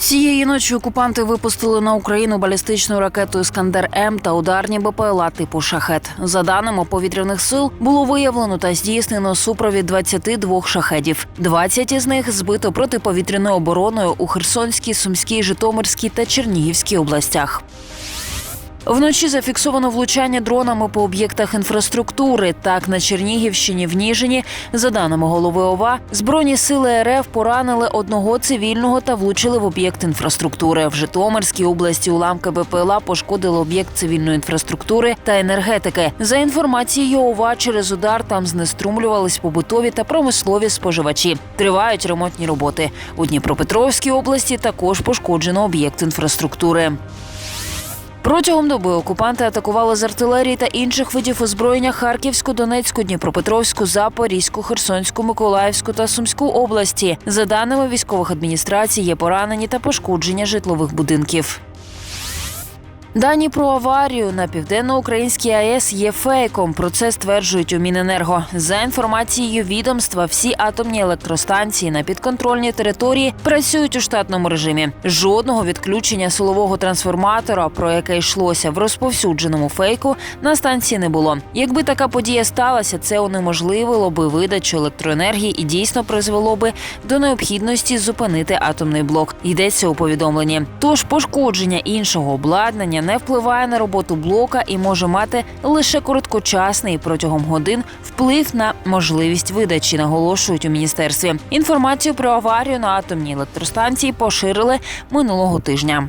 Цієї ночі окупанти випустили на Україну балістичну ракету Іскандер М та ударні БПЛА типу Шахет. За даними повітряних сил, було виявлено та здійснено супровід 22 шахедів. 20 із них збито протиповітряною обороною у Херсонській, Сумській, Житомирській та Чернігівській областях. Вночі зафіксовано влучання дронами по об'єктах інфраструктури. Так, на Чернігівщині в Ніжині, за даними голови ОВА, збройні сили РФ поранили одного цивільного та влучили в об'єкт інфраструктури. В Житомирській області уламки БПЛА пошкодили об'єкт цивільної інфраструктури та енергетики. За інформацією ОВА, через удар там знеструмлювались побутові та промислові споживачі. Тривають ремонтні роботи. У Дніпропетровській області також пошкоджено об'єкт інфраструктури. Протягом доби окупанти атакували з артилерії та інших видів озброєння Харківську, Донецьку, Дніпропетровську, Запорізьку, Херсонську, Миколаївську та Сумську області. За даними військових адміністрацій, є поранені та пошкодження житлових будинків. Дані про аварію на південноукраїнській АЕС є фейком. Про це стверджують у Міненерго. За інформацією відомства, всі атомні електростанції на підконтрольній території працюють у штатному режимі. Жодного відключення силового трансформатора, про яке йшлося в розповсюдженому фейку, на станції не було. Якби така подія сталася, це унеможливило би видачу електроенергії і дійсно призвело би до необхідності зупинити атомний блок. Йдеться у повідомленні. Тож пошкодження іншого обладнання не впливає на роботу блока і може мати лише короткочасний протягом годин вплив на можливість видачі, наголошують у міністерстві. Інформацію про аварію на атомній електростанції поширили минулого тижня.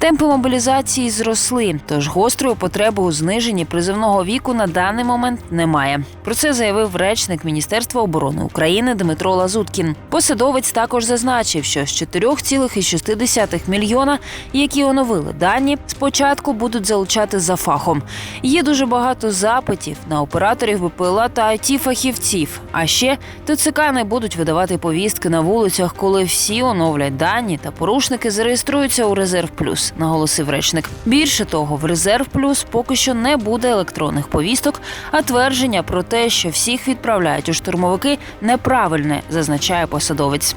Темпи мобілізації зросли, тож гострої потреби у зниженні призивного віку на даний момент немає. Про це заявив речник Міністерства оборони України Дмитро Лазуткін. Посадовець також зазначив, що з 4,6 мільйона, які оновили дані, спочатку будуть залучати за фахом. Є дуже багато запитів на операторів БПЛА та it фахівців. А ще ТЦК не будуть видавати повістки на вулицях, коли всі оновлять дані та порушники зареєструються у резерв плюс наголосив речник. Більше того, в резерв плюс поки що не буде електронних повісток, а твердження про те, що всіх відправляють у штурмовики, неправильне, зазначає посадовець.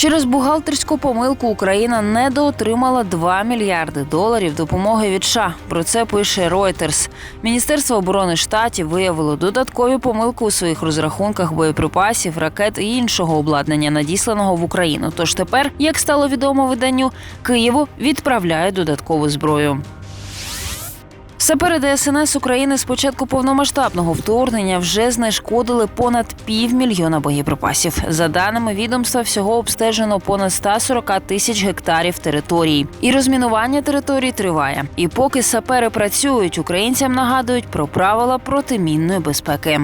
Через бухгалтерську помилку Україна недоотримала 2 мільярди доларів допомоги від США. Про це пише Reuters. Міністерство оборони штатів виявило додаткові помилки у своїх розрахунках боєприпасів, ракет і іншого обладнання, надісланого в Україну. Тож тепер, як стало відомо виданню, Києву відправляють додаткову зброю. Сапери ДСНС України з початку повномасштабного вторгнення вже знешкодили понад півмільйона боєприпасів. За даними відомства, всього обстежено понад 140 тисяч гектарів території. І розмінування територій триває. І поки сапери працюють, українцям нагадують про правила протимінної безпеки.